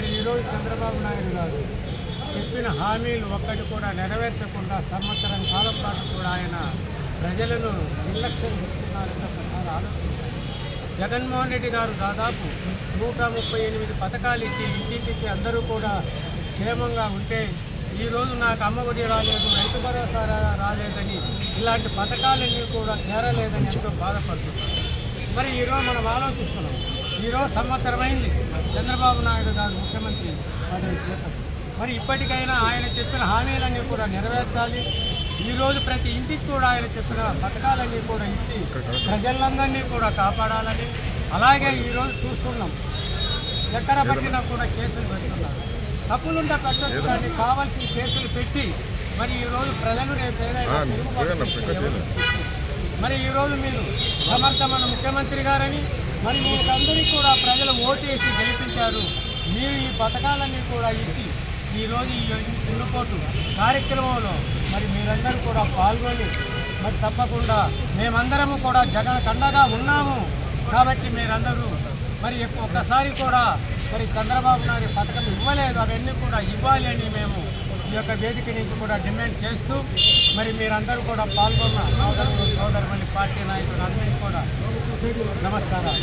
మరి ఈరోజు చంద్రబాబు నాయుడు గారు చెప్పిన హామీలు ఒక్కటి కూడా నెరవేర్చకుండా సంవత్సరం కాలం పాటు కూడా ఆయన ప్రజలను నిర్లక్ష్యం చేస్తున్నారని ఒకసారి ఆలోచించారు జగన్మోహన్ రెడ్డి గారు దాదాపు నూట ముప్పై ఎనిమిది పథకాలు ఇచ్చి ఇంటింటికి అందరూ కూడా క్షేమంగా ఉంటే ఈరోజు నాకు అమ్మఒడి రాలేదు రైతు భరోసా రా- రాలేదని ఇలాంటి పథకాలన్నీ కూడా చేరలేదని ఎంతో బాధపడుతున్నారు. మరి ఈరోజు మనం ఆలోచిస్తున్నాం. ఈరోజు సంవత్సరం అయింది చంద్రబాబు నాయుడు గారు ముఖ్యమంత్రి మరి ఇప్పటికైనా ఆయన చెప్పిన హామీలన్నీ కూడా నెరవేర్చాలి. ఈరోజు ప్రతి ఇంటికి కూడా ఆయన చెప్పిన పథకాలన్నీ కూడా ఇచ్చి ప్రజలందరినీ కూడా కాపాడాలని అలాగే ఈరోజు చూస్తున్నాం. ఎక్కడ పట్టినా కూడా కేసులు పెడుతున్నారు. తప్పులుంటే పెట్టచ్చు కానీ కావాల్సిన కేసులు పెట్టి మరి ఈరోజు ప్రజలు రేపు ఏదైనా? మరి ఈరోజు మీరు సమర్థమైన ముఖ్యమంత్రి గారని మరి మీకందరికీ కూడా ప్రజలు ఓటేసి గెలిపించారు. మీరు ఈ పథకాలన్నీ కూడా ఇచ్చి ఈరోజు ఈ ఇన్నుకోటు కార్యక్రమంలో మరి మీరందరూ కూడా పాల్గొని మరి తప్పకుండా మేమందరము కూడా జగన్ కండగా ఉన్నాము. కాబట్టి మీరందరూ మరి ఒక్కొక్కసారి ఒక్కసారి కూడా మరి చంద్రబాబు నాయుడు పథకం ఇవ్వలేదు. అవన్నీ కూడా ఇవ్వాలి అని మేము ఈ యొక్క వేదిక నుంచి కూడా డిమాండ్ చేస్తూ మరి మీరందరూ కూడా పాల్గొన్న సోదరులు సోదరుమణి పార్టీ నాయకులు అందరికీ కూడా నమస్కారాలు.